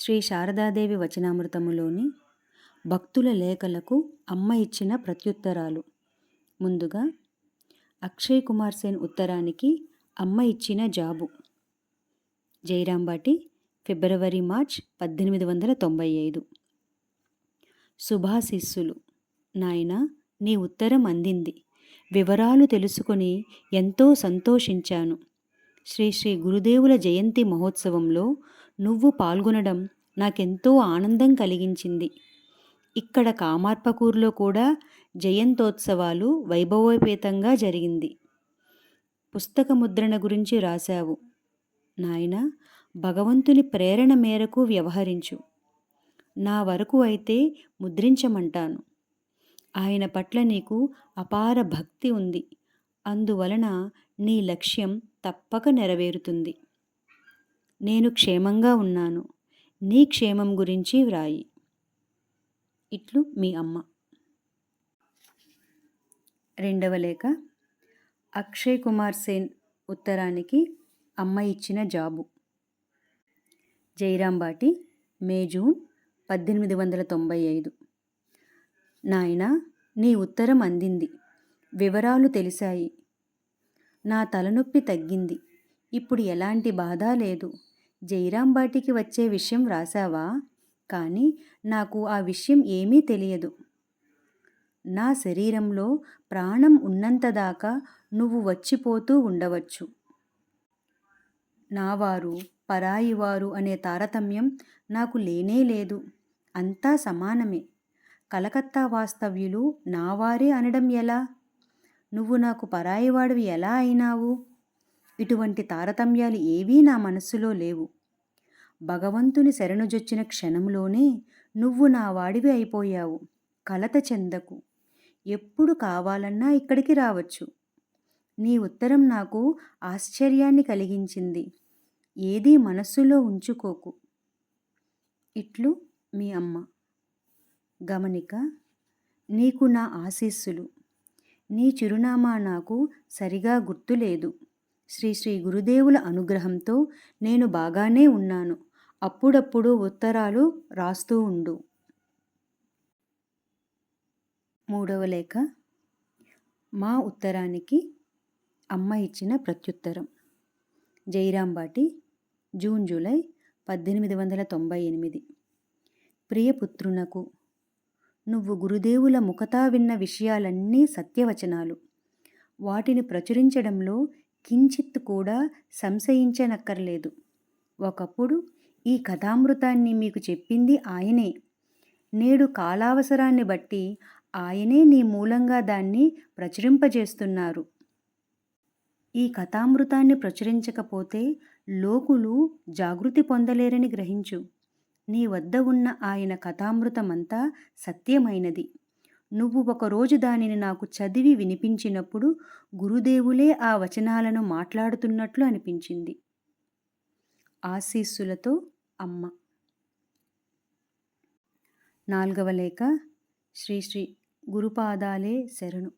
శ్రీ శారదాదేవి వచనామృతములోని భక్తుల లేఖలకు అమ్మ ఇచ్చిన ప్రత్యుత్తరాలు. ముందుగా అక్షయ్ కుమార్ సేన్ ఉత్తరానికి అమ్మ ఇచ్చిన జాబు. జైరాంబాటి ఫిబ్రవరి మార్చ్ పద్దెనిమిది వందల తొంభై ఐదు. శుభాశిస్సులు నాయన నీ ఉత్తరం అందింది. వివరాలు తెలుసుకొని ఎంతో సంతోషించాను. శ్రీ శ్రీ గురుదేవుల జయంతి మహోత్సవంలో నువ్వు పాల్గొనడం నాకెంతో ఆనందం కలిగించింది. ఇక్కడ కామార్పకూరులో కూడా జయంతోత్సవాలు వైభవోపేతంగా జరిగింది. పుస్తక ముద్రణ గురించి రాశావు. నాయన భగవంతుని ప్రేరణ మేరకు వ్యవహరించు. నా వరకు అయితే ముద్రించమంటాను. ఆయన పట్ల నీకు అపార భక్తి ఉంది. అందువలన నీ లక్ష్యం తప్పక నెరవేరుతుంది. నేను క్షేమంగా ఉన్నాను. నీ క్షేమం గురించి వ్రాయి. ఇట్లు మీ అమ్మ. రెండవ లేఖ. అక్షయ్ కుమార్ సేన్ ఉత్తరానికి అమ్మ ఇచ్చిన జాబు. జైరాంబాటి మే జూన్ పద్దెనిమిది వందల తొంభై ఐదు. నాయన నీ ఉత్తరం అందింది. వివరాలు తెలిసాయి నా తలనొప్పి తగ్గింది. ఇప్పుడు ఎలాంటి బాధ లేదు. జైరాంబాటికి వచ్చే విషయం రాశావా కానీ నాకు ఆ విషయం ఏమీ తెలియదు. నా శరీరంలో ప్రాణం ఉన్నంతదాకా నువ్వు వచ్చిపోతూ ఉండవచ్చు. నావారు పరాయివారు అనే తారతమ్యం నాకు లేనే లేదు. అంతా సమానమే. కలకత్తా వాస్తవ్యులు నావారే అనడం ఎలా? నువ్వు నాకు పరాయివాడివి ఎలా అయినావు? ఇటువంటి తారతమ్యాలు ఏవీ నా మనస్సులో లేవు. భగవంతుని శరణుజొచ్చిన క్షణంలోనే నువ్వు నా వాడివి అయిపోయావు. కలత చెందకు. ఎప్పుడు కావాలన్నా ఇక్కడికి రావచ్చు. నీ ఉత్తరం నాకు ఆశ్చర్యాన్ని కలిగించింది. ఏదీ మనస్సులో ఉంచుకోకు. ఇట్లు మీ అమ్మ. గమనిక నీకు నా ఆశీస్సులు. నీ చిరునామా నాకు సరిగా గుర్తులేదు. శ్రీ శ్రీ గురుదేవుల అనుగ్రహంతో నేను బాగానే ఉన్నాను. అప్పుడప్పుడు ఉత్తరాలు రాస్తూ ఉండు. మూడవ లేఖ. మా ఉత్తరానికి అమ్మ ఇచ్చిన ప్రత్యుత్తరం. జైరాంబాటి జూన్ జూలై పద్దెనిమిది వందల తొంభై ఎనిమిది. ప్రియపుత్రునకు నువ్వు గురుదేవుల ముఖతా విన్న విషయాలన్నీ సత్యవచనాలు. వాటిని ప్రచురించడంలో కించిత్ కూడా సంశయించనక్కర్లేదు. ఒకప్పుడు ఈ కథామృతాన్ని మీకు చెప్పింది ఆయనే. నేడు కాలావసరాన్ని బట్టి ఆయనే నీ మూలంగా దాన్ని ప్రచురింపజేస్తున్నారు. ఈ కథామృతాన్ని ప్రచురించకపోతే లోకులు జాగృతి పొందలేరని గ్రహించు. నీ వద్ద ఉన్న ఆయన కథామృతమంతా సత్యమైనది. నువ్వు ఒకరోజు దానిని నాకు చదివి వినిపించినప్పుడు గురుదేవులే ఆ వచనాలను మాట్లాడుతున్నట్లు అనిపించింది. ఆశీస్సులతో అమ్మ. నాల్గవ లేఖ. శ్రీశ్రీ గురుపాదాలే శరణు.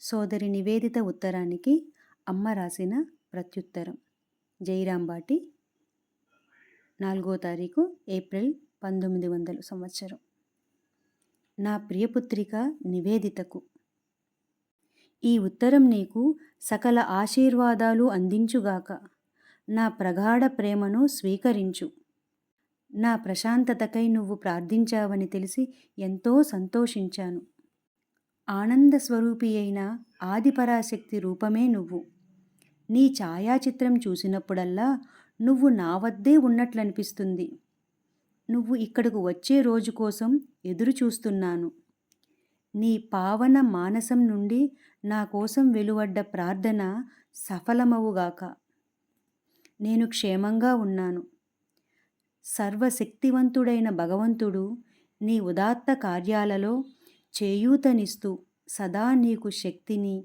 సోదరి నివేదిత ఉత్తరానికి అమ్మ రాసిన ప్రత్యుత్తరం. జైరాంబాటి నాలుగో తారీఖు ఏప్రిల్ పంతొమ్మిది వందల సంవత్సరం. నా ప్రియపుత్రిక నివేదితకు. ఈ ఉత్తరం నీకు సకల ఆశీర్వాదాలు అందించుగాక. నా ప్రగాఢ ప్రేమను స్వీకరించు. నా ప్రశాంతతకై నువ్వు ప్రార్థించావని తెలిసి ఎంతో సంతోషించాను. ఆనంద స్వరూపి అయిన ఆదిపరాశక్తి రూపమే నువ్వు. నీ ఛాయాచిత్రం చూసినప్పుడల్లా నువ్వు నా వద్దే ఉన్నట్లనిపిస్తుంది. నువ్వు ఇక్కడకు వచ్చే రోజు కోసం ఎదురు చూస్తున్నాను. నీ పావన మానసం నుండి నా కోసం వెలువడ్డ ప్రార్థన సఫలమవుగాక నేను క్షేమంగా ఉన్నాను. సర్వశక్తివంతుడైన భగవంతుడు నీ ఉదాత్త కార్యాలలో చేయూతనిస్తూ సదా నీకు శక్తిని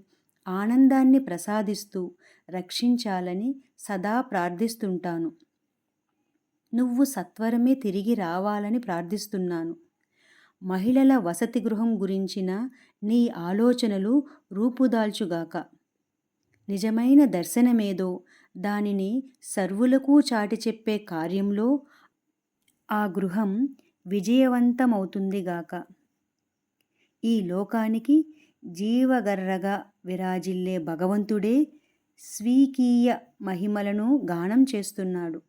ఆనందాన్ని ప్రసాదిస్తూ రక్షించాలని సదా ప్రార్థిస్తుంటాను. నువ్వు సత్వరమే తిరిగి రావాలని ప్రార్థిస్తున్నాను. మహిళల వసతి గృహం గురించిన నీ ఆలోచనలు రూపుదాల్చుగాక. నిజమైన దర్శనమేదో దానిని సర్వులకు చాటి చెప్పే కార్యంలో ఆ గృహం విజయవంతమవుతుందిగాక. ఈ లోకానికి జీవగర్రగా విరాజిల్లే భగవంతుడే స్వీకీయ మహిమలను గానం చేస్తున్నాడు.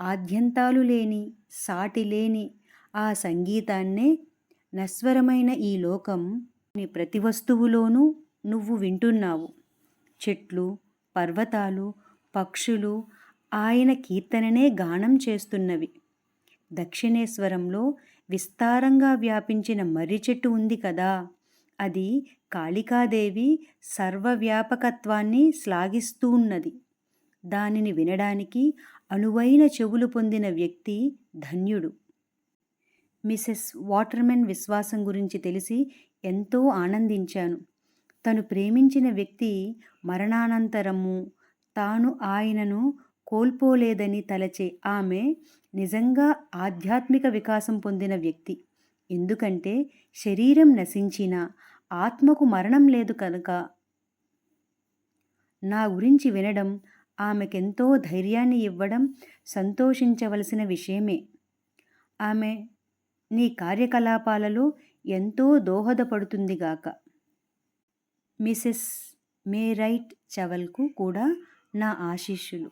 ఆద్యంతాలు లేని సాటి లేని ఆ సంగీతాన్నే నశ్వరమైన ఈ లోకం ప్రతి వస్తువులోనూ నువ్వు వింటున్నావు. చెట్లు పర్వతాలు పక్షులు ఆయన కీర్తననే గానం చేస్తున్నవి. దక్షిణేశ్వరంలో విస్తారంగా వ్యాపించిన మర్రి చెట్టు ఉంది కదా అది కాళికాదేవి సర్వవ్యాపకత్వాన్ని శ్లాఘిస్తూ ఉన్నది. దానిని వినడానికి అనువైన చెవులు పొందిన వ్యక్తి ధన్యుడు. మిసెస్ వాటర్మెన్ విశ్వాసం గురించి తెలిసి ఎంతో ఆనందించాను. తను ప్రేమించిన వ్యక్తి మరణానంతరము తాను ఆయనను కోల్పోలేదని తలచే ఆమె నిజంగా ఆధ్యాత్మిక వికాసం పొందిన వ్యక్తి. ఎందుకంటే శరీరం నశించిన ఆత్మకు మరణం లేదు కనుక నా గురించి వినడం ఆమెకెంతో ధైర్యాన్ని ఇవ్వడం సంతోషించవలసిన విషయమే. ఆమె నీ కార్యకలాపాలలో ఎంతో దోహదపడుతుందిగాక మిసెస్ మేరైట్ చవల్కు కూడా నా ఆశీస్సులు.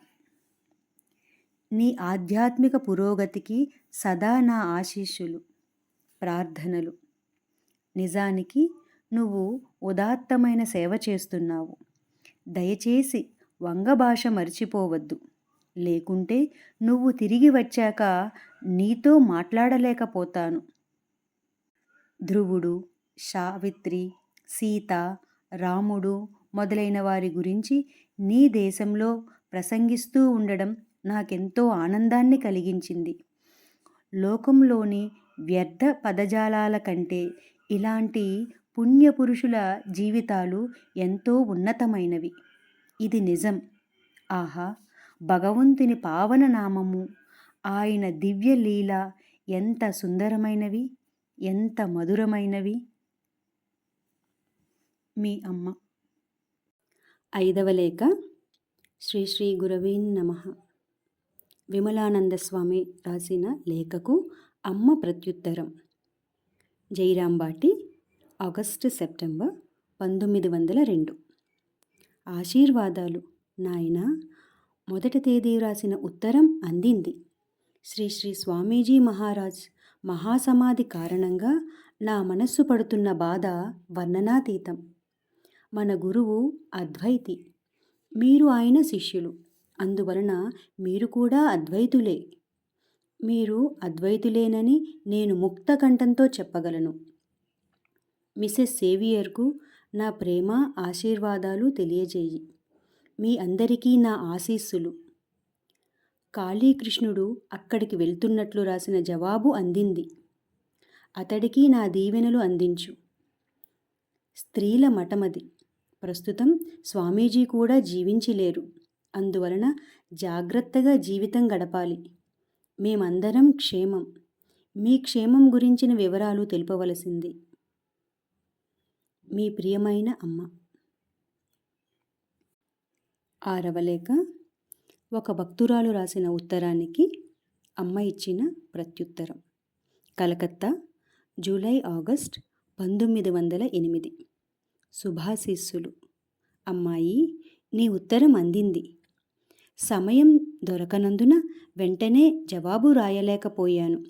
నీ ఆధ్యాత్మిక పురోగతికి సదా నా ఆశీస్సులు. ప్రార్థనలు. నిజానికి నువ్వు ఉదాత్తమైన సేవ చేస్తున్నావు. దయచేసి వంగ భాష మర్చిపోవద్దు. లేకుంటే నువ్వు తిరిగి వచ్చాక నీతో మాట్లాడలేకపోతాను. ధ్రువుడు సావిత్రి సీత రాముడు మొదలైన వారి గురించి నీ దేశంలో ప్రసంగిస్తూ ఉండడం నాకెంతో ఆనందాన్ని కలిగించింది. లోకంలోని వ్యర్థ పదజాలాల కంటే ఇలాంటి పుణ్యపురుషుల జీవితాలు ఎంతో ఉన్నతమైనవి. ఇది నిజం. ఆహా భగవంతుని పావన నామము. ఆయన దివ్య లీల ఎంత సుందరమైనవి ఎంత మధురమైనవి. మీ అమ్మ. ఐదవ లేఖ. శ్రీ శ్రీ గురవే నమ. విమలానంద స్వామి రాసిన లేఖకు అమ్మ ప్రత్యుత్తరం. జైరాంబాటి ఆగస్టు సెప్టెంబర్ పంతొమ్మిది వందల రెండు. ఆశీర్వాదాలు. నాయన మొదటి తేదీ రాసిన ఉత్తరం అందింది. శ్రీ శ్రీ స్వామీజీ మహారాజ్ మహాసమాధి కారణంగా నా మనస్సు పడుతున్న బాధ వర్ణనాతీతం. మన గురువు అద్వైతి. మీరు ఆయన శిష్యులు. అందువలన మీరు కూడా అద్వైతులే. మీరు అద్వైతులేనని నేను ముక్త కంఠంతో చెప్పగలను. మిసెస్ సేవియర్కు నా ప్రేమ ఆశీర్వాదాలు తెలియజేయి. మీ అందరికీ నా ఆశీస్సులు. కాళీకృష్ణుడు అక్కడికి వెళ్తున్నట్లు రాసిన జవాబు అందింది. అతడికి నా దీవెనలు అందించు. స్త్రీల మఠమది. ప్రస్తుతం స్వామీజీ కూడా జీవించిలేరు. అందువలన జాగ్రత్తగా జీవితం గడపాలి. మేమందరం క్షేమం. మీ క్షేమం గురించిన వివరాలు తెలుపవలసింది. మీ ప్రియమైన అమ్మ. ఆరవ లేఖ ఒక భక్తురాలు రాసిన ఉత్తరానికి అమ్మ ఇచ్చిన ప్రత్యుత్తరం. కలకత్తా జూలై ఆగస్ట్ పంతొమ్మిది వందల ఎనిమిది. శుభాశీస్సులు. అమ్మాయి నీ ఉత్తరం అందింది. సమయం దొరకనందున వెంటనే జవాబు రాయలేకపోయాను.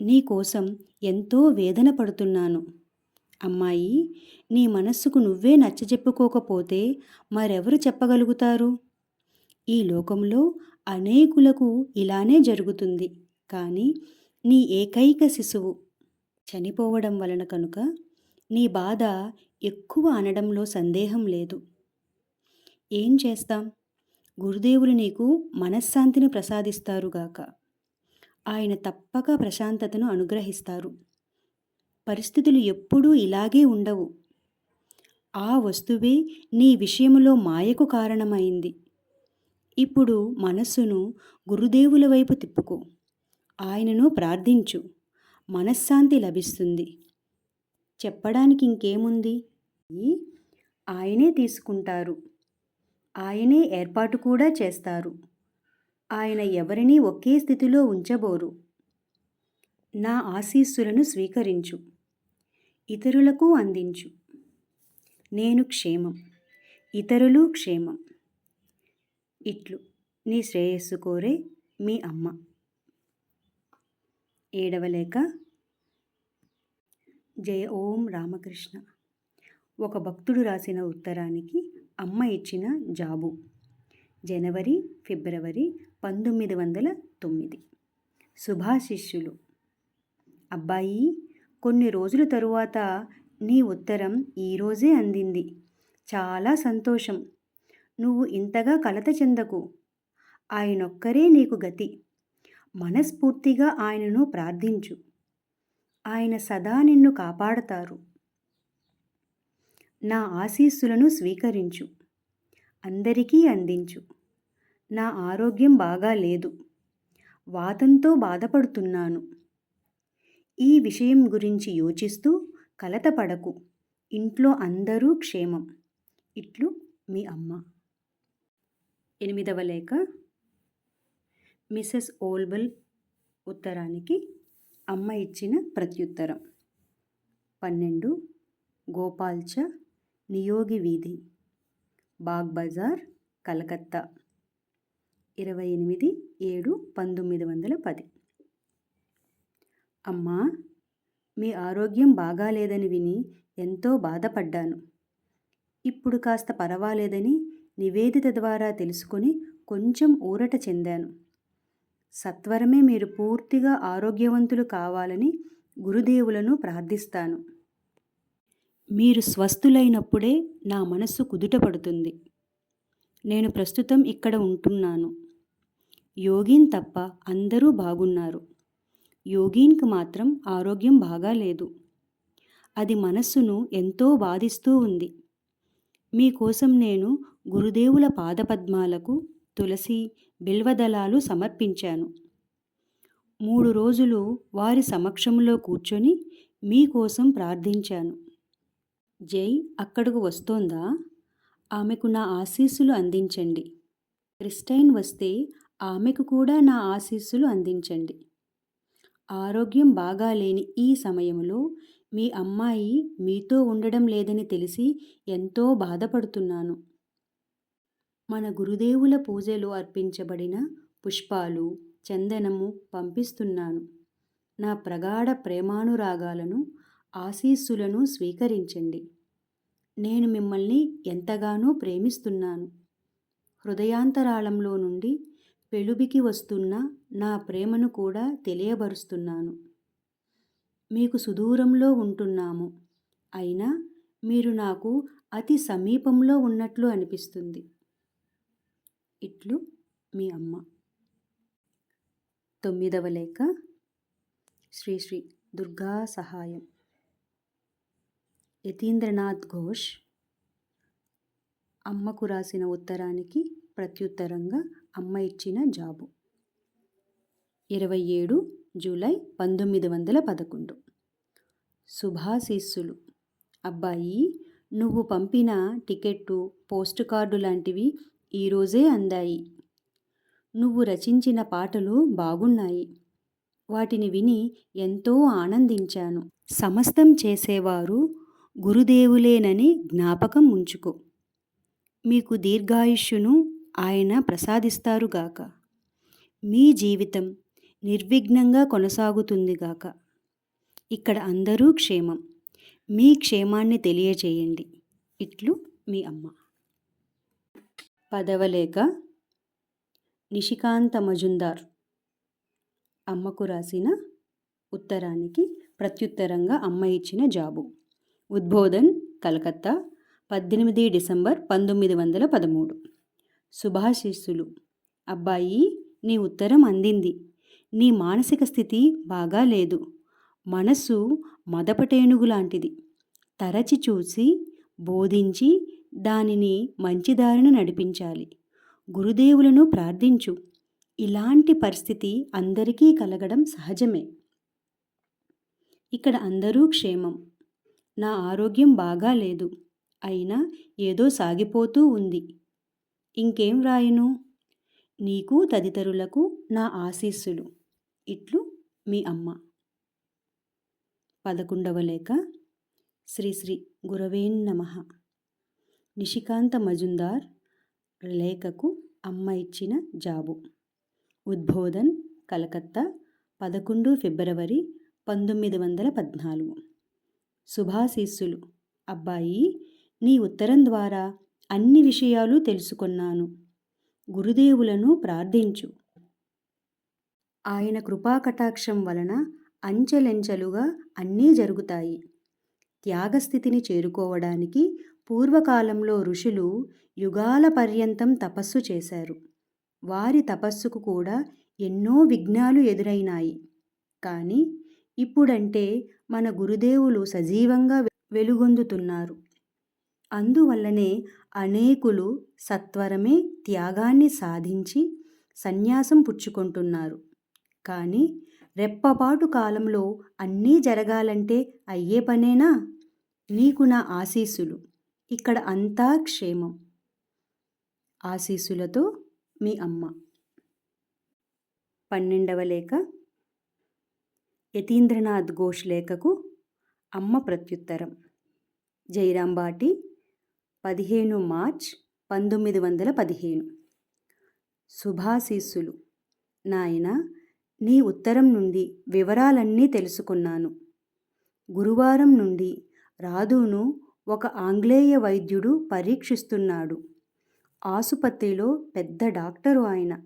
నీకోసం ఎంతో వేదన పడుతున్నాను. అమ్మాయి నీ మనస్సుకు నువ్వే నచ్చజెప్పుకోకపోతే మరెవరు చెప్పగలుగుతారు? ఈ లోకంలో అనేకులకు ఇలానే జరుగుతుంది. కానీ నీ ఏకైక శిశువు చనిపోవడం వలన కనుక నీ బాధ ఎక్కువ అనడంలో సందేహం లేదు. ఏం చేస్తాం? గురుదేవులు నీకు మనశ్శాంతిని ప్రసాదిస్తారుగాక ఆయన తప్పక ప్రశాంతతను అనుగ్రహిస్తారు. పరిస్థితులు ఎప్పుడూ ఇలాగే ఉండవు. ఆ వస్తువే నీ విషయములో మాయకు కారణమైంది. ఇప్పుడు మనస్సును గురుదేవుల వైపు తిప్పుకో. ఆయనను ప్రార్థించు. మనశ్శాంతి లభిస్తుంది. చెప్పడానికి ఇంకేముంది? ఆయనే తీసుకుంటారు. ఆయనే ఏర్పాటు కూడా చేస్తారు. ఆయన ఎవరినీ ఒకే స్థితిలో ఉంచబోరు. నా ఆశీస్సులను స్వీకరించు. ఇతరులకు అందించు. నేను క్షేమం. ఇతరులు క్షేమం. ఇట్లు. నీ శ్రేయస్సు కోరే మీ అమ్మ. ఏడవ లేఖ జయ ఓం రామకృష్ణ. ఒక భక్తుడు రాసిన ఉత్తరానికి అమ్మ ఇచ్చిన జాబు. జనవరి ఫిబ్రవరి పంతొమ్మిది వందల తొమ్మిది. శుభాశిష్యులు. అబ్బాయి కొన్ని రోజుల తరువాత నీ ఉత్తరం ఈరోజే అందింది. చాలా సంతోషం. నువ్వు ఇంతగా కలత చెందకు. ఆయనొక్కరే నీకు గతి. మనస్ఫూర్తిగా ఆయనను ప్రార్థించు. ఆయన సదా నిన్ను కాపాడతారు. నా ఆశీస్సులను స్వీకరించు. అందరికీ అందించు. నా ఆరోగ్యం బాగా లేదు. వాతంతో బాధపడుతున్నాను. ఈ విషయం గురించి యోచిస్తూ కలతపడకు ఇంట్లో అందరూ క్షేమం. ఇట్లు మీ అమ్మ. ఎనిమిదవ లేఖ. మిసెస్ ఓల్బల్ ఉత్తరానికి అమ్మ ఇచ్చిన ప్రత్యుత్తరం. పన్నెండు. గోపాల్చ నియోగి వీధి. బాగ్ బజార్ కలకత్తా. ఇరవై ఎనిమిది ఏడు పంతొమ్మిది వందల పది. అమ్మా మీ ఆరోగ్యం బాగాలేదని విని ఎంతో బాధపడ్డాను. ఇప్పుడు కాస్త పర్వాలేదని నివేదిత ద్వారా తెలుసుకొని కొంచెం ఊరట చెందాను. సత్వరమే మీరు పూర్తిగా ఆరోగ్యవంతులు కావాలని గురుదేవులను ప్రార్థిస్తాను. మీరు స్వస్థులైనప్పుడే నా మనస్సు కుదుటపడుతుంది నేను ప్రస్తుతం ఇక్కడ ఉంటున్నాను. యోగిన్ తప్ప అందరూ బాగున్నారు. యోగీన్కి మాత్రం ఆరోగ్యం బాగాలేదు అది మనస్సును ఎంతో బాధిస్తూ ఉంది. మీకోసం నేను గురుదేవుల పాదపద్మాలకు తులసి బిల్వదళాలు సమర్పించాను. మూడు రోజులు వారి సమక్షంలో కూర్చొని మీకోసం ప్రార్థించాను. జై అక్కడకు వస్తోందా? ఆమెకు నా ఆశీస్సులు అందించండి. క్రిస్టైన్ వస్తే ఆమెకు కూడా నా ఆశీస్సులు అందించండి. ఆరోగ్యం బాగాలేని ఈ సమయంలో మీ అమ్మాయి మీతో ఉండడం లేదని తెలిసి ఎంతో బాధపడుతున్నాను. మన గురుదేవుల పూజలో అర్పించబడిన పుష్పాలు చందనము పంపిస్తున్నాను. నా ప్రగాఢ ప్రేమానురాగాలను ఆశీస్సులను స్వీకరించండి. నేను మిమ్మల్ని ఎంతగానో ప్రేమిస్తున్నాను. హృదయాంతరాళంలో నుండి పెలుబికి వస్తున్న నా ప్రేమను కూడా తెలియబరుస్తున్నాను. మీకు సుదూరంలో ఉంటున్నాము. అయినా మీరు నాకు అతి సమీపంలో ఉన్నట్లు అనిపిస్తుంది. ఇట్లు మీ అమ్మ. తొమ్మిదవ లేఖ. శ్రీ శ్రీ దుర్గా సహాయం. యతీంద్రనాథ్ ఘోష్ అమ్మకు రాసిన ఉత్తరానికి ప్రత్యుత్తరంగా అమ్మ ఇచ్చిన జాబు. ఇరవై ఏడు జూలై పంతొమ్మిది వందల పదకొండు. శుభాశీస్సులు. అబ్బాయి నువ్వు పంపిన టికెట్టు పోస్ట్ కార్డు లాంటివి ఈరోజే అందాయి. నువ్వు రచించిన పాటలు బాగున్నాయి. వాటిని విని ఎంతో ఆనందించాను. సమస్తం చేసేవారు గురుదేవులేనని జ్ఞాపకం ఉంచుకో. మీకు దీర్ఘాయుష్యును ఆయన ప్రసాదిస్తారుగాక మీ జీవితం నిర్విఘ్నంగా కొనసాగుతుందిగాక ఇక్కడ అందరూ క్షేమం. మీ క్షేమాన్ని తెలియచేయండి ఇట్లు మీ అమ్మ. పదవలేక నిషికాంత మజుందార్. అమ్మకు రాసిన ఉత్తరానికి ప్రత్యుత్తరంగా అమ్మ ఇచ్చిన జాబు. ఉద్బోధన్ కలకత్తా పద్దెనిమిది డిసెంబర్ పంతొమ్మిది వందల పదమూడు. శుభాశీస్సులు అబ్బాయి నీ ఉత్తరం అందింది. నీ మానసిక స్థితి బాగా లేదు. మనసు మదపటేనుగు లాంటిది తరచి చూసి బోధించి దానిని మంచిదారిన నడిపించాలి. గురుదేవులను ప్రార్థించు. ఇలాంటి పరిస్థితి అందరికీ కలగడం సహజమే. ఇక్కడ అందరూ క్షేమం. నా ఆరోగ్యం బాగా లేదు. అయినా ఏదో సాగిపోతూ ఉంది. ఇంకేం వ్రాయను? నీకు తదితరులకు నా ఆశీస్సులు. ఇట్లు మీ అమ్మ. పదకొండవ లేఖ. శ్రీ శ్రీ గురవేన్ నమ. మజుందార్ లేఖకు అమ్మ ఇచ్చిన జాబు. ఉద్బోధన్ కలకత్తా పదకొండు ఫిబ్రవరి పంతొమ్మిది వందల పద్నాలుగు. శుభాశీస్సులు. అబ్బాయి నీ ఉత్తరం ద్వారా అన్ని విషయాలు తెలుసుకున్నాను. గురుదేవులను ప్రార్థించు. ఆయన కృపాకటాక్షం వలన అంచెలెంచెలుగా అన్నీ జరుగుతాయి. త్యాగస్థితిని చేరుకోవడానికి పూర్వకాలంలో ఋషులు యుగాల పర్యంతం తపస్సు చేశారు. వారి తపస్సుకు కూడా ఎన్నో విఘ్నాలు ఎదురైనాయి. కానీ ఇప్పుడంటే మన గురుదేవులు సజీవంగా వెలుగొందుతున్నారు. అందువల్లనే అనేకులు సత్వరమే త్యాగాన్ని సాధించి సన్యాసం పుచ్చుకుంటున్నారు. కానీ రెప్పపాటు కాలంలో అన్నీ జరగాలంటే అయ్యే పనేనా? నీకు నా ఆశీస్సులు. ఇక్కడ అంతా క్షేమం. ఆశీస్సులతో మీ అమ్మ. పన్నెండవ లేఖ. యతీంద్రనాథ్ ఘోష్ లేఖకు అమ్మ ప్రత్యుత్తరం. జైరాంబాటి పదిహేను మార్చ్ పంతొమ్మిది వందల పదిహేను. శుభాశీస్సులు నాయన నీ ఉత్తరం నుండి వివరాలన్నీ తెలుసుకున్నాను. గురువారం నుండి రాధును ఒక ఆంగ్లేయ వైద్యుడు పరీక్షిస్తున్నాడు. ఆసుపత్రిలో పెద్ద డాక్టరు ఆయన.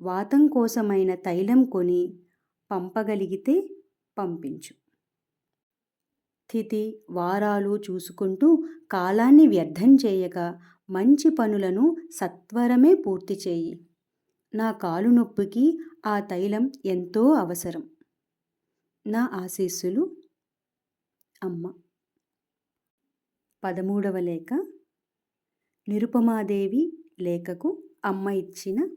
వాతం కోసమైన తైలం కొని పంపగలిగితే పంపించు. స్థితి వారాలు చూసుకుంటూ కాలాన్ని వ్యర్థం చేయక మంచి పనులను సత్వరమే పూర్తి చేయి. నా కాలు నొప్పికి ఆ తైలం ఎంతో అవసరం. నా ఆశీస్సులు అమ్మ. పదమూడవ లేఖ. నిరుపమాదేవి లేఖకు అమ్మ ఇచ్చిన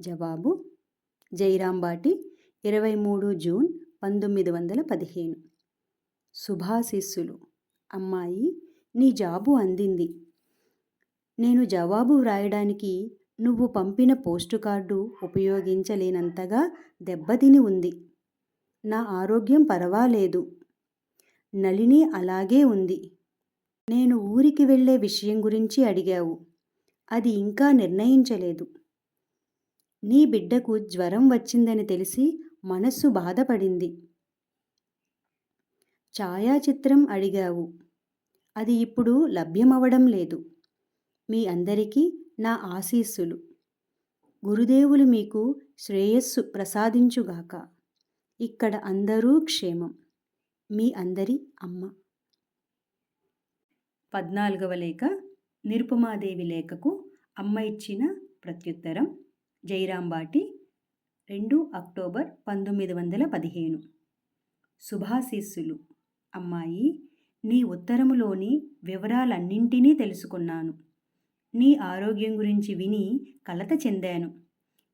జవాబు జైరాంబాటి ఇరవై మూడు జూన్ పంతొమ్మిది వందల పదిహేను. శుభాశీస్సులు అమ్మాయి నీ జాబు అందింది. నేను జవాబు వ్రాయడానికి నువ్వు పంపిన పోస్టు కార్డు ఉపయోగించలేనంతగా దెబ్బతిని ఉంది. నా ఆరోగ్యం పర్వాలేదు. నళిని అలాగే ఉంది. నేను ఊరికి వెళ్ళే విషయం గురించి అడిగావు. అది ఇంకా నిర్ణయించలేదు. నీ బిడ్డకు జ్వరం వచ్చిందని తెలిసి మనస్సు బాధపడింది. ఛాయాచిత్రం అడిగావు. అది ఇప్పుడు లభ్యమవడం లేదు. మీ అందరికీ నా ఆశీస్సులు. గురుదేవులు మీకు శ్రేయస్సు ప్రసాదించుగాక. ఇక్కడ అందరూ క్షేమం. మీ అందరి అమ్మ. పద్నాలుగవ లేఖ నిరుపమాదేవి లేఖకు అమ్మ ఇచ్చిన ప్రత్యుత్తరం జైరాంబాటి రెండు అక్టోబర్ పంతొమ్మిది వందల పదిహేను. శుభాశీస్సులు. అమ్మాయి నీ ఉత్తరములోని వివరాలన్నింటినీ తెలుసుకున్నాను. నీ ఆరోగ్యం గురించి విని కలత చెందాను.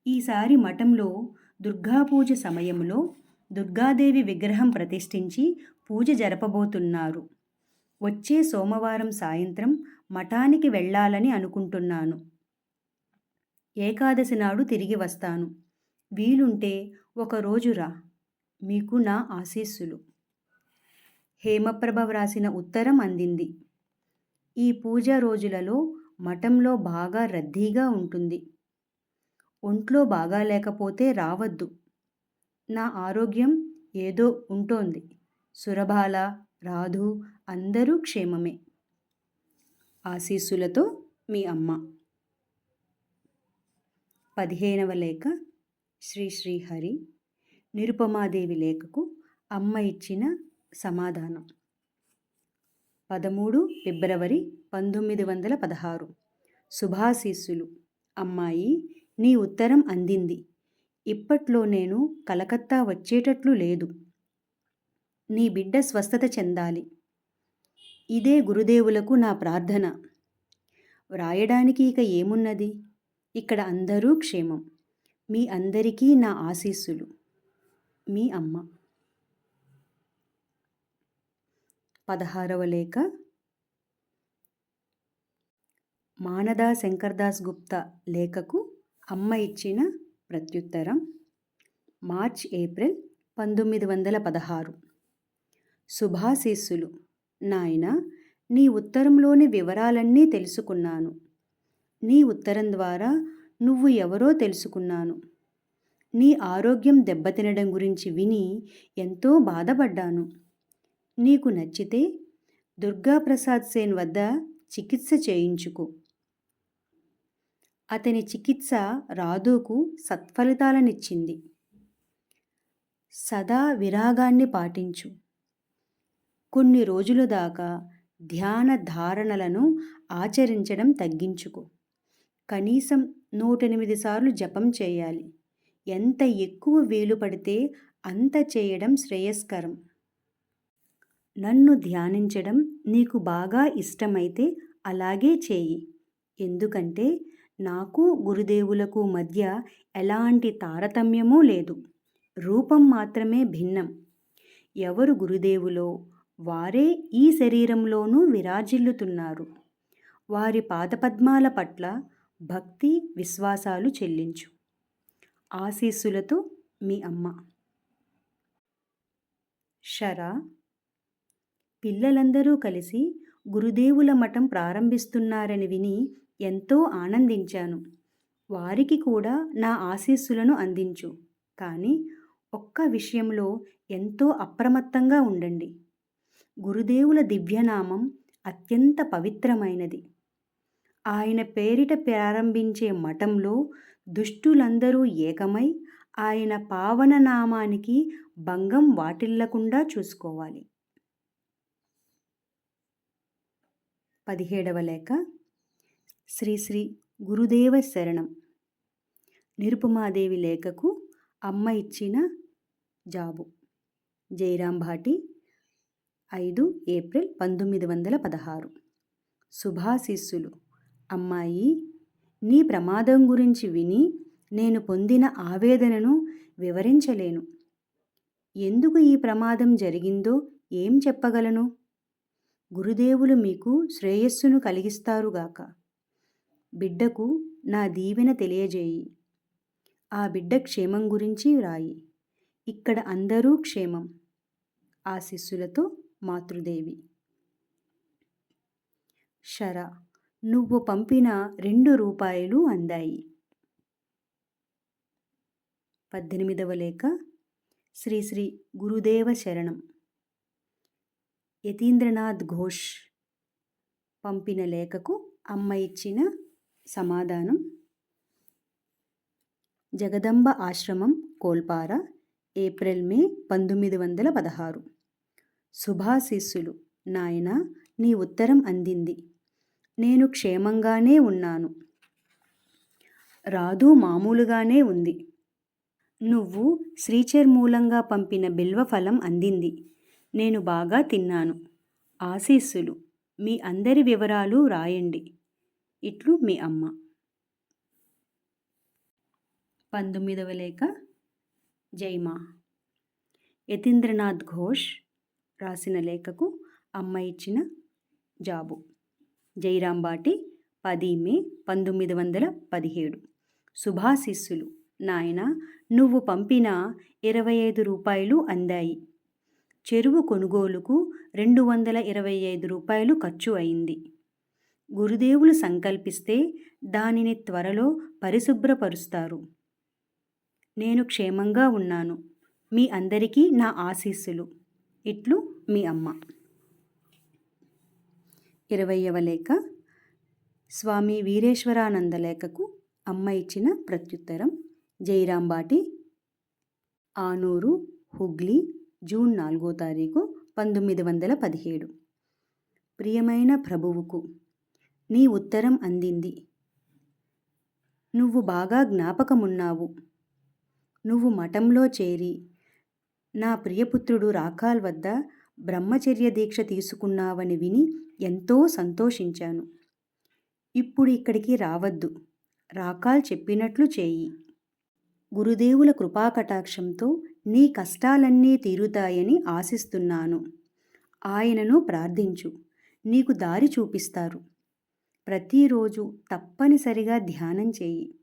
ఈసారి మఠంలో దుర్గాపూజ సమయంలో దుర్గాదేవి విగ్రహం ప్రతిష్ఠించి పూజ జరపబోతున్నారు. వచ్చే సోమవారం సాయంత్రం మఠానికి వెళ్ళాలని అనుకుంటున్నాను. ఏకాదశి నాడు తిరిగి వస్తాను. వీలుంటే ఒకరోజు రా. మీకు నా ఆశీస్సులు. హేమప్రభ వ్రాసిన ఉత్తరం అందింది. ఈ పూజ రోజులలో మఠంలో బాగా రద్దీగా ఉంటుంది. ఒంట్లో బాగా లేకపోతే రావద్దు. నా ఆరోగ్యం ఏదో ఉంటోంది. సురభాల రాధు అందరూ క్షేమమే. ఆశీస్సులతో మీ అమ్మ. పదిహేనవ లేఖ. శ్రీ శ్రీహరి నిరుపమాదేవి లేఖకు అమ్మ ఇచ్చిన సమాధానం. పదమూడు ఫిబ్రవరి పంతొమ్మిది వందల పదహారు. శుభాశీస్సులు. అమ్మాయి నీ ఉత్తరం అందింది. ఇప్పట్లో నేను కలకత్తా వచ్చేటట్లు లేదు. నీ బిడ్డ స్వస్థత చెందాలి. ఇదే గురుదేవులకు నా ప్రార్థన. వ్రాయడానికి ఇక ఏమున్నది? ఇక్కడ అందరూ క్షేమం. మీ అందరికీ నా ఆశీస్సులు. మీ అమ్మ. పదహారవ లేఖ. మానదా శంకర్దాస్ గుప్తా లేఖకు అమ్మ ఇచ్చిన ప్రత్యుత్తరం. మార్చ్ ఏప్రిల్ పంతొమ్మిది వందల పదహారు. శుభాశీస్సులు నాయన నీ ఉత్తరంలోని వివరాలన్నీ తెలుసుకున్నాను. నీ ఉత్తరం ద్వారా నువ్వు ఎవరో తెలుసుకున్నాను. నీ ఆరోగ్యం దెబ్బతినడం గురించి విని ఎంతో బాధపడ్డాను. నీకు నచ్చితే దుర్గాప్రసాద్ సేన్ వద్ద చికిత్స చేయించుకో. అతని చికిత్స రాధుకు సత్ఫలితాలనిచ్చింది. సదా విరాగాన్ని పాటించు. కొన్ని రోజుల దాకా ధ్యాన ధారణలను ఆచరించడం తగ్గించుకో. కనీసం నూట ఎనిమిది సార్లు జపం చేయాలి. ఎంత ఎక్కువ వీలు పడితే అంత చేయడం శ్రేయస్కరం. నన్ను ధ్యానించడం నీకు బాగా ఇష్టమైతే అలాగే చేయి. ఎందుకంటే నాకు గురుదేవులకు మధ్య ఎలాంటి తారతమ్యమూ లేదు. రూపం మాత్రమే భిన్నం. ఎవరు గురుదేవులో వారే ఈ శరీరంలోనూ విరాజిల్లుతున్నారు. వారి పాదపద్మాల పట్ల భక్తి విశ్వాసాలు చెల్లించు. ఆశీస్సులతో మీ అమ్మ. షరా పిల్లలందరూ కలిసి గురుదేవుల మఠం ప్రారంభిస్తున్నారని విని ఎంతో ఆనందించాను. వారికి కూడా నా ఆశీస్సులను అందించు. కానీ ఒక్క విషయంలో ఎంతో అప్రమత్తంగా ఉండండి. గురుదేవుల దివ్యనామం అత్యంత పవిత్రమైనది. ఆయన పేరిట ప్రారంభించే మఠంలో దుష్టులందరూ ఏకమై ఆయన పావన నామానికి భంగం వాటిల్లకుండా చూసుకోవాలి. పదిహేడవ లేఖ. శ్రీ శ్రీ గురుదేవ శరణం. నిరుపమాదేవి లేఖకు అమ్మ ఇచ్చిన జాబు. జయరాం భాటి ఐదు ఏప్రిల్ పంతొమ్మిది వందల పదహారు. శుభాశీస్సులు. అమ్మాయి నీ ప్రమాదం గురించి విని నేను పొందిన ఆవేదనను వివరించలేను. ఎందుకు ఈ ప్రమాదం జరిగిందో ఏం చెప్పగలను? గురుదేవులు మీకు శ్రేయస్సును కలిగిస్తారుగాక బిడ్డకు నా దీవెన తెలియజేయి. ఆ బిడ్డ క్షేమం గురించి రాయి ఇక్కడ అందరూ క్షేమం. ఆశీస్సులతో మాతృదేవి. షర నువ్వు పంపిన రెండు రూపాయలు అందాయి. పద్దెనిమిదవ లేఖ శ్రీ శ్రీ గురుదేవ శరణం. యతీంద్రనాథ్ ఘోష్ పంపిన లేఖకు అమ్మ ఇచ్చిన సమాధానం. జగదంబ ఆశ్రమం కోల్పార ఏప్రిల్ మే పంతొమ్మిది వందల పదహారు. శుభాశీస్సులు. నాయన నీ ఉత్తరం అందింది. నేను క్షేమంగానే ఉన్నాను. రాదు మామూలుగానే ఉంది. నువ్వు శ్రీచర్ మూలంగా పంపిన బిల్వ ఫలం అందింది. నేను బాగా తిన్నాను. ఆశీస్సులు. మీ అందరి వివరాలు రాయండి. ఇట్లు మీ అమ్మ. పంతొమ్మిదవ లేఖ. జైమా. యతీంద్రనాథ్ ఘోష్ రాసిన లేఖకు అమ్మ ఇచ్చిన జాబు. జైరాంబాటి పది మే పంతొమ్మిది వందల పదిహేడు. శుభాశిస్సులు. నాయన నువ్వు పంపిన ఇరవై ఐదు రూపాయలు అందాయి. చెరువు కొనుగోలుకు రెండు వందల ఇరవై ఐదు రూపాయలు ఖర్చు అయింది. గురుదేవులు సంకల్పిస్తే దానిని త్వరలో పరిశుభ్రపరుస్తారు. నేను క్షేమంగా ఉన్నాను. మీ అందరికీ నా ఆశీస్సులు. ఇట్లు మీ అమ్మ. ఇరవయవ లేఖ. స్వామి వీరేశ్వరానంద లేఖకు అమ్మ ఇచ్చిన ప్రత్యుత్తరం. జైరాంబాటి ఆనూరు హుగ్లీ జూన్ నాలుగో తారీఖు పంతొమ్మిది వందల పదిహేడు. ప్రియమైన ప్రభువుకు నీ ఉత్తరం అందింది. నువ్వు బాగా జ్ఞాపకమున్నావు. నువ్వు మఠంలో చేరి నా ప్రియపుత్రుడు రాకాల్ వద్ద బ్రహ్మచర్య దీక్ష తీసుకున్నావని విని ఎంతో సంతోషించాను. ఇప్పుడు ఇక్కడికి రావద్దు. రాకాల్ చెప్పినట్లు చేయి. గురుదేవుల కృపాకటాక్షంతో నీ కష్టాలన్నీ తీరుతాయని ఆశిస్తున్నాను. ఆయనను ప్రార్థించు. నీకు దారి చూపిస్తారు. ప్రతిరోజు తప్పనిసరిగా ధ్యానం చేయి.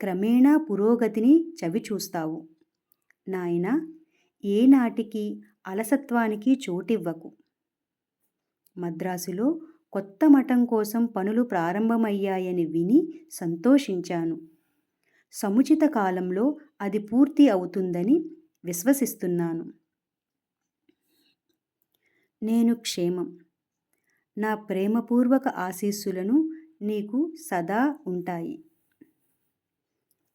క్రమేణా పురోగతిని చవిచూస్తావు నాయన ఏనాటికి అలసత్వానికి చోటివ్వకు. మద్రాసులో కొత్త మఠం కోసం పనులు ప్రారంభమయ్యాయని విని సంతోషించాను. సముచిత కాలంలో అది పూర్తి అవుతుందని విశ్వసిస్తున్నాను. నేను క్షేమం. నా ప్రేమపూర్వక ఆశీస్సులను నీకు సదా ఉంటాయి.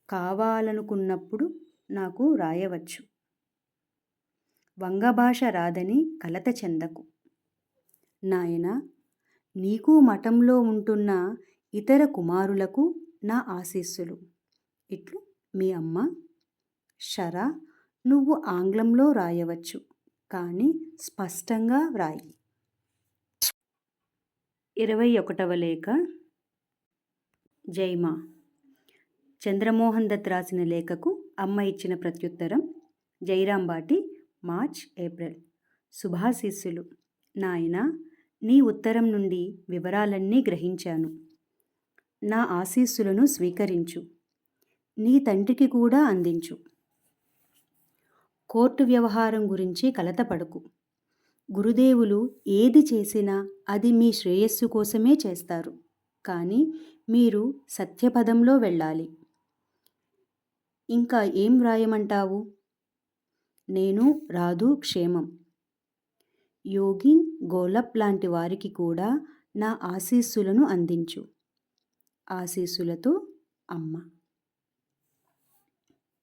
కావాలనుకున్నప్పుడు నాకు రాయవచ్చు. వంగభాష రాదని కలత చెందకు. నాయన నీకు మఠంలో ఉంటున్న ఇతర కుమారులకు నా ఆశీస్సులు. ఇట్లు మీ అమ్మ షరా నువ్వు ఆంగ్లంలో రాయవచ్చు కానీ స్పష్టంగా వ్రాయి. ఇరవై ఒకటవ లేఖ. జైమా చంద్రమోహన్ దత్ రాసిన లేఖకు అమ్మ ఇచ్చిన ప్రత్యుత్తరం జైరాంబాటి మార్చ్ ఏప్రిల్. శుభాశీస్సులు నాయన నీ ఉత్తరం నుండి వివరాలన్నీ గ్రహించాను. నా ఆశీస్సులను స్వీకరించు. నీ తండ్రికి కూడా అందించు. కోర్టు వ్యవహారం గురించి కలతపడకు గురుదేవులు ఏది చేసినా అది మీ శ్రేయస్సు కోసమే చేస్తారు. కానీ మీరు సత్యపదంలో వెళ్ళాలి. ఇంకా ఏం వ్రాయమంటావు? నేను రాదు క్షేమం. యోగిన్ గోలప్ లాంటి వారికి కూడా నా ఆశీస్సులను అందించు. ఆశీస్సులతో అమ్మ.